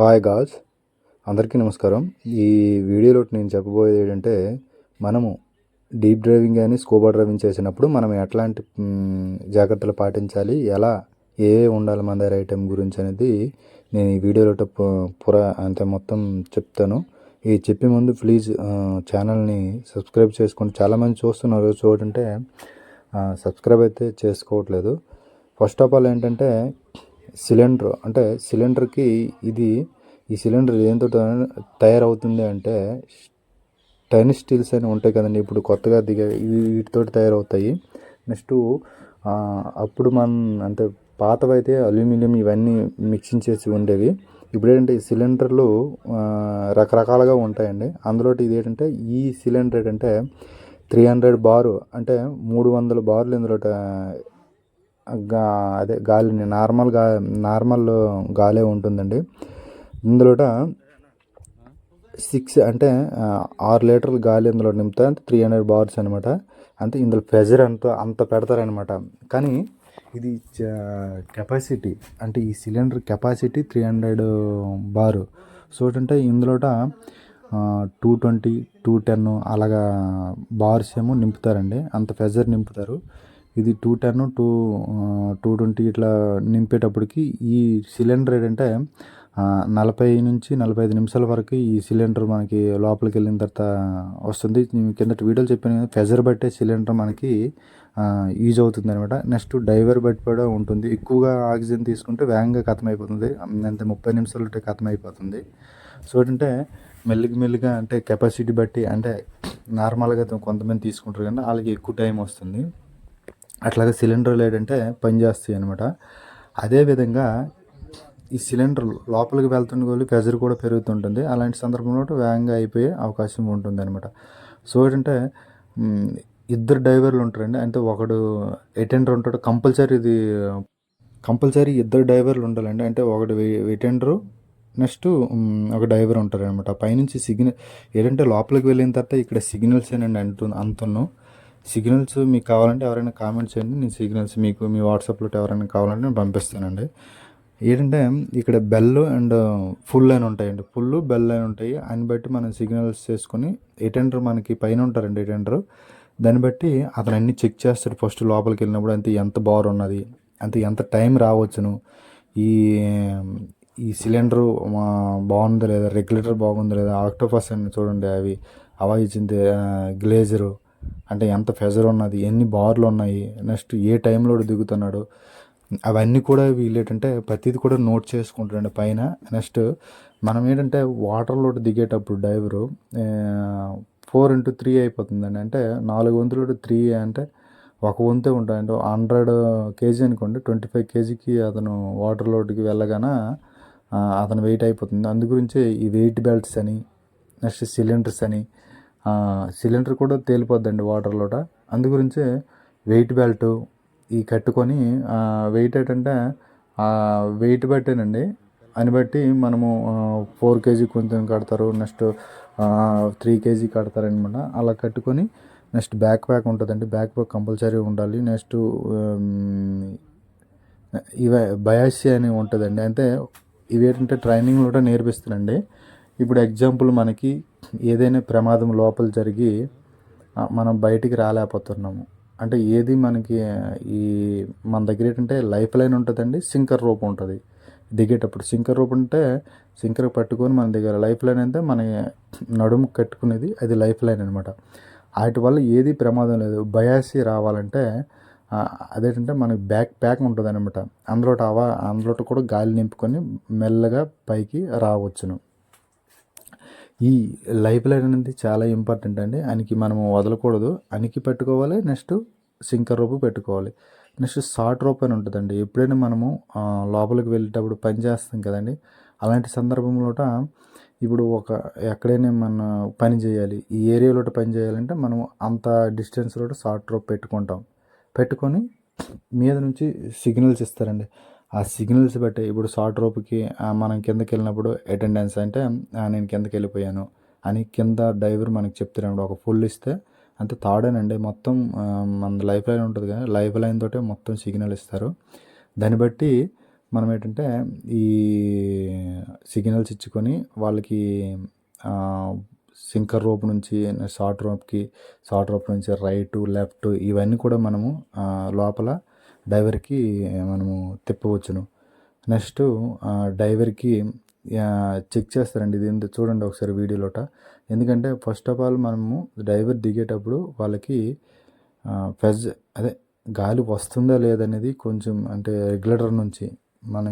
Hi gauge అందరికీ నమస్కారం. ఈ వీడియోలో నేను చెప్పబోయేది ఏంటంటే మనము డీప్ డ్రైవింగ్ కానీ స్కూబా డ్రైవింగ్ చేసినప్పుడు మనం ఎట్లాంటి జాగ్రత్తలు పాటించాలి? ఎలా ఏ ఉండాలి మన దగ్గర ఐటెం గురించి అనేది నేను ఈ వీడియోలో పురా అంత మొత్తం చెప్తాను. ఈ చెప్పే ముందు ప్లీజ్ ఛానల్ని సబ్స్క్రైబ్ చేసుకోండి. చాలామంది చూస్తున్నారు. చూడంటే సబ్స్క్రైబ్ అయితే చేసుకోవట్లేదు. ఫస్ట్ ఆఫ్ ఆల్ ఏంటంటే సిలిండర్ అంటే సిలిండర్కి ఇది ఈ సిలిండర్ దేంతో తయారవుతుంది అంటే టైన్ స్టీల్స్ అని ఉంటాయి కదండి. ఇప్పుడు కొత్తగా దిగే వీటితో వీటితోటి తయారవుతాయి. నెక్స్ట్ అప్పుడు మన అంటే పాతవైతే అల్యూమినియం ఇవన్నీ మిక్సింగ్ చేసి ఉండేవి. ఇప్పుడు ఏంటంటే ఈ సిలిండర్లు రకరకాలుగా ఉంటాయండి. అందులో ఇది ఏంటంటే ఈ సిలిండర్ ఏంటంటే త్రీ హండ్రెడ్ బారు అంటే మూడు వందల బార్లు ఇందులో గా అదే గాలిని నార్మల్గా నార్మల్ గాలే ఉంటుందండి. ఇందులోట సిక్స్ అంటే ఆరు లీటర్ల గాలి ఇందులో నింపుతారు అంటే త్రీ హండ్రెడ్ బార్స్ అనమాట అంటే ఇందులో ప్రెజర్ అంత అంత పెడతారనమాట కానీ ఇది కెపాసిటీ అంటే ఈ cylinder capacity three hundred bar so ఏంటంటే ఇందులోట టూ ట్వంటీ టూ టెన్ అలాగా బార్స్ ఏమో నింపుతారండి. అంత ప్రెజర్ నింపుతారు. ఇది two ten two two twenty ఇట్లా నింపేటప్పటికి ఈ సిలిండర్ ఏంటంటే నలభై నుంచి నలభై ఐదు నిమిషాల వరకు ఈ సిలిండర్ మనకి లోపలికి వెళ్ళిన తర్వాత వస్తుంది. కింద వీడియోలు చెప్పాను కదా ప్రెజర్ బట్టే సిలిండర్ మనకి యూజ్ అవుతుంది అనమాట నెక్స్ట్ డైవర్ బట్టి కూడా ఉంటుంది. ఎక్కువగా ఆక్సిజన్ తీసుకుంటే వేగంగా ఖతం అయిపోతుంది అంతే ముప్పై నిమిషాలు ఖతం అయిపోతుంది సో ఏంటంటే మెల్లిగి మెల్లిగా అంటే కెపాసిటీ బట్టి అంటే నార్మల్గా కొంతమంది తీసుకుంటారు కానీ వాళ్ళకి ఎక్కువ టైం వస్తుంది. అట్లాగే సిలిండర్లు ఏంటంటే పనిచేస్తాయి అనమాట అదేవిధంగా ఈ సిలిండర్ లోపలికి వెళ్తున్న కొద్ది ప్రెజర్ కూడా పెరుగుతుంటుంది. అలాంటి సందర్భంలో వేగంగా అయిపోయే అవకాశం ఉంటుంది అనమాట సో ఏంటంటే ఇద్దరు డ్రైవర్లు ఉంటారండి. అంటే ఒకడు అటెండర్ ఉంటాడు. కంపల్సరీ ఇది కంపల్సరీ ఇద్దరు డ్రైవర్లు ఉండాలండి. అంటే ఒకటి అటెండరు నెక్స్ట్ ఒక డ్రైవర్ ఉంటారనమాట పైనుంచి సిగ్నల్ ఏంటంటే లోపలికి వెళ్ళిన తర్వాత ఇక్కడ సిగ్నల్స్ ఏనండి అంటు అంతను సిగ్నల్స్ మీకు కావాలంటే ఎవరైనా కామెంట్ చేయండి. నేను సిగ్నల్స్ మీకు మీ వాట్సాప్లో ఎవరైనా కావాలంటే నేను పంపిస్తానండి. ఏంటంటే ఇక్కడ బెల్ అండ్ ఫుల్ లైన్ ఉంటాయండి. ఫుల్ బెల్ లైన్ ఉంటాయి. అని బట్టి మనం సిగ్నల్స్ చేసుకొని ఎటెండర్ మనకి పైన ఉంటారండి ఎటెండర్. దాన్ని బట్టి అతను అన్ని చెక్ చేస్తాడు ఫస్ట్ లోపలికి వెళ్ళినప్పుడు అంతే ఎంత బార్ ఉన్నది అంతే ఎంత టైం రావచ్చును ఈ ఈ సిలిండర్ బాగుందా లేదా రెగ్యులేటర్ బాగుందా లేదా ఆక్టోపస్ అని చూడండి అవి అవ గ్లేజరు. అంటే ఎంత ఫెజర్ ఉన్నది ఎన్ని బార్లు ఉన్నాయి నెక్స్ట్ ఏ టైంలో దిగుతున్నాడు అవన్నీ కూడా వీళ్ళు ఏంటంటే ప్రతిది కూడా నోట్ చేసుకుంటారండి. పైన నెక్స్ట్ మనం ఏంటంటే వాటర్లో దిగేటప్పుడు డైవరు ఫోర్ ఇంటూ త్రీ అయిపోతుందండి. అంటే నాలుగు వంతులు త్రీ అంటే ఒక వంతే ఉంటాయండి. హండ్రెడ్ కేజీ అనుకోండి ట్వంటీ ఫైవ్ కేజీకి అతను వాటర్ లోడ్కి వెళ్ళగానే అతను వెయిట్ అయిపోతుంది. అందు గురించి ఈ వెయిట్ బెల్ట్స్ అని నెక్స్ట్ సిలిండర్స్ అని సిలిండర్ కూడా తేలిపోద్దండి వాటర్లోట అందు గురించే వెయిట్ బెల్ట్ ఈ కట్టుకొని వెయిట్ ఏంటంటే వెయిట్ బట్టేనండి అని బట్టి మనము ఫోర్ కేజీ కొంచెం కడతారు నెక్స్ట్ త్రీ కేజీ కడతారనమాట. అలా కట్టుకొని నెక్స్ట్ బ్యాక్ ప్యాక్ ఉంటుందండి. బ్యాక్ ప్యాక్ కంపల్సరీ ఉండాలి. నెక్స్ట్ ఇవే బయాసి అని ఉంటుందండి. అంటే ఇవి ఏంటంటే ట్రైనింగ్ కూడా నేర్పిస్తానండి. ఇప్పుడు ఎగ్జాంపుల్ మనకి ఏదైనా ప్రమాదం లోపల జరిగి మనం బయటికి రాలేకపోతున్నాము. అంటే ఏది మనకి ఈ మన దగ్గర ఏంటంటే లైఫ్ లైన్ ఉంటుందండి సింకర్ రూపం ఉంటుంది. దిగేటప్పుడు సింకర్ రూపం అంటే సింకర్ పట్టుకొని మన దగ్గర లైఫ్ లైన్ అంటే మన నడుము కట్టుకునేది అది లైఫ్ లైన్ అనమాట వాటి వల్ల ఏది ప్రమాదం లేదు. బయాసి రావాలంటే అదేంటంటే మనకి బ్యాక్ ప్యాక్ ఉంటుంది అనమాట అందులో అవా అందులో కూడా గాలి నింపుకొని మెల్లగా పైకి రావచ్చును. ఈ లైఫ్ లైన్ అనేది చాలా ఇంపార్టెంట్ అండి. అనికి మనము వదలకూడదు. అనికి పెట్టుకోవాలి. నెక్స్ట్ సింకర్ రోపు పెట్టుకోవాలి. నెక్స్ట్ షార్ట్ రోప్ అని ఉంటుందండి. ఎప్పుడైనా మనము లోపలికి వెళ్ళేటప్పుడు పని చేస్తాం కదండి. అలాంటి సందర్భంలో ఇప్పుడు ఒక ఎక్కడైనా మన పని చేయాలి. ఈ ఏరియాలో పని చేయాలంటే మనం అంత డిస్టెన్స్లో షార్ట్ రోప్ పెట్టుకుంటాం. పెట్టుకొని మీద నుంచి సిగ్నల్స్ ఇస్తారండి. ఆ సిగ్నల్స్ బట్టి ఇప్పుడు షార్ట్ రోప్కి మనం కిందకి వెళ్ళినప్పుడు అటెండెన్స్ అంటే నేను కిందకి వెళ్ళిపోయాను అని కింద డ్రైవర్ మనకి చెప్తారండి ఒక ఫుల్ ఇస్తే అంటే తాడేనండి. మొత్తం మన లైఫ్ లైన్ ఉంటుంది కదా లైఫ్ లైన్ తోటే మొత్తం సిగ్నల్ ఇస్తారు. దాన్ని బట్టి మనం ఏంటంటే ఈ సిగ్నల్స్ ఇచ్చుకొని వాళ్ళకి సింకర్ రోప్ నుంచి షార్ట్ రోప్కి షార్ట్ రోప్ నుంచి రైట్ లెఫ్ట్ ఇవన్నీ కూడా మనము లోపల డైవర్కి మనము తిప్పవచ్చును. నెక్స్ట్ డైవర్కి చెక్ చేస్తారండి. ఇది చూడండి ఒకసారి వీడియోలోట. ఎందుకంటే ఫస్ట్ ఆఫ్ ఆల్ మనము డైవర్ దిగేటప్పుడు వాళ్ళకి ఫెజ్ అదే గాలి వస్తుందా లేదనేది కొంచెం అంటే రెగ్యులేటర్ నుంచి మన